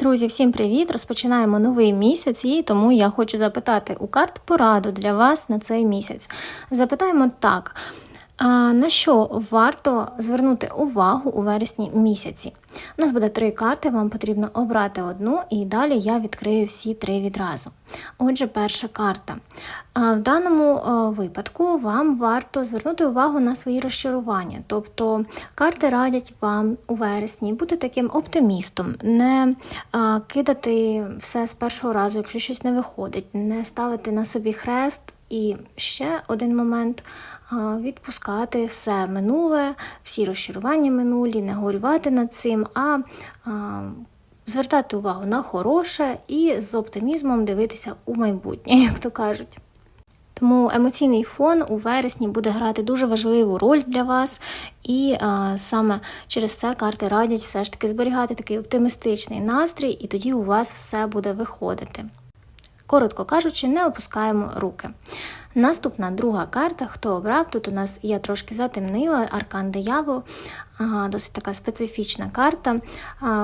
Друзі, всім привіт! Розпочинаємо новий місяць, і тому я хочу запитати у карт пораду для вас на цей місяць. Запитаємо так. На що варто звернути увагу у вересні місяці? У нас буде три карти, вам потрібно обрати одну, і далі я відкрию всі три відразу. Отже, перша карта. В даному е, випадку вам варто звернути увагу на свої розчарування. Тобто карти радять вам у вересні бути таким оптимістом, не кидати все з першого разу, якщо щось не виходить, не ставити на собі хрест. І ще один момент відпускати все минуле, всі розчарування минулі, не горювати над цим, а, а звертати увагу на хороше і з оптимізмом дивитися у майбутнє, як то кажуть. Тому емоційний фон у вересні буде грати дуже важливу роль для вас, і а, саме через це карти радять все ж таки зберігати такий оптимістичний настрій, і тоді у вас все буде виходити. Коротко кажучи, не опускаємо руки. Наступна друга карта, хто обрав, тут у нас я трошки затемнила аркан диявол, досить така специфічна карта.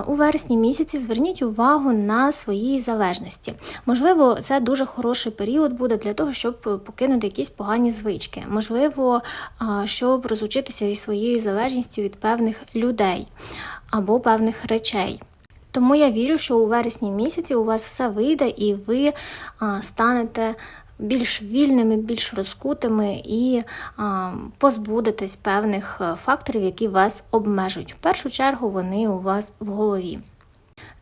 У вересні місяці зверніть увагу на свої залежності. Можливо, це дуже хороший період буде для того, щоб покинути якісь погані звички. Можливо, щоб розучитися зі своєю залежністю від певних людей або певних речей. Тому я вірю, що у вересні місяці у вас все вийде і ви станете більш вільними, більш розкутими і а, позбудетесь певних е, факторів, які вас обмежують. В першу чергу вони у вас в голові.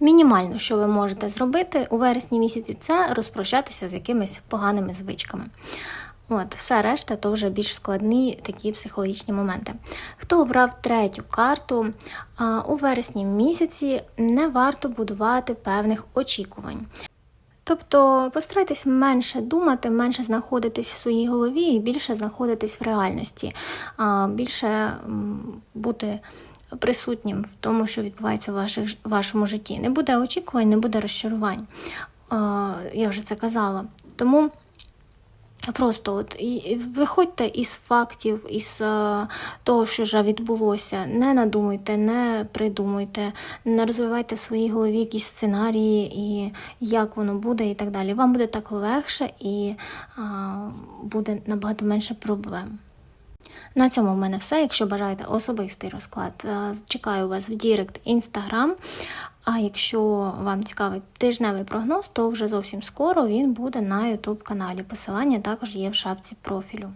Мінімально, що ви можете зробити у вересні місяці, це розпрощатися з якимись поганими звичками. От, все решта то вже більш складні такі психологічні моменти. Хто обрав третю карту, у вересні місяці не варто будувати певних очікувань. Тобто постарайтесь менше думати, менше знаходитись в своїй голові і більше знаходитись в реальності, більше бути присутнім в тому, що відбувається в вашому житті. Не буде очікувань, не буде розчарувань. Я вже це казала. Тому. Просто от і виходьте із фактів, із е, того, що вже відбулося. Не надумуйте, не придумуйте, не розвивайте в своїй голові якісь сценарії, і як воно буде, і так далі. Вам буде так легше і е, буде набагато менше проблем. На цьому в мене все. Якщо бажаєте особистий розклад, е, чекаю вас в Дірект Інстаграм. А якщо вам цікавий тижневий прогноз, то вже зовсім скоро він буде на YouTube каналі. Посилання також є в шапці профілю.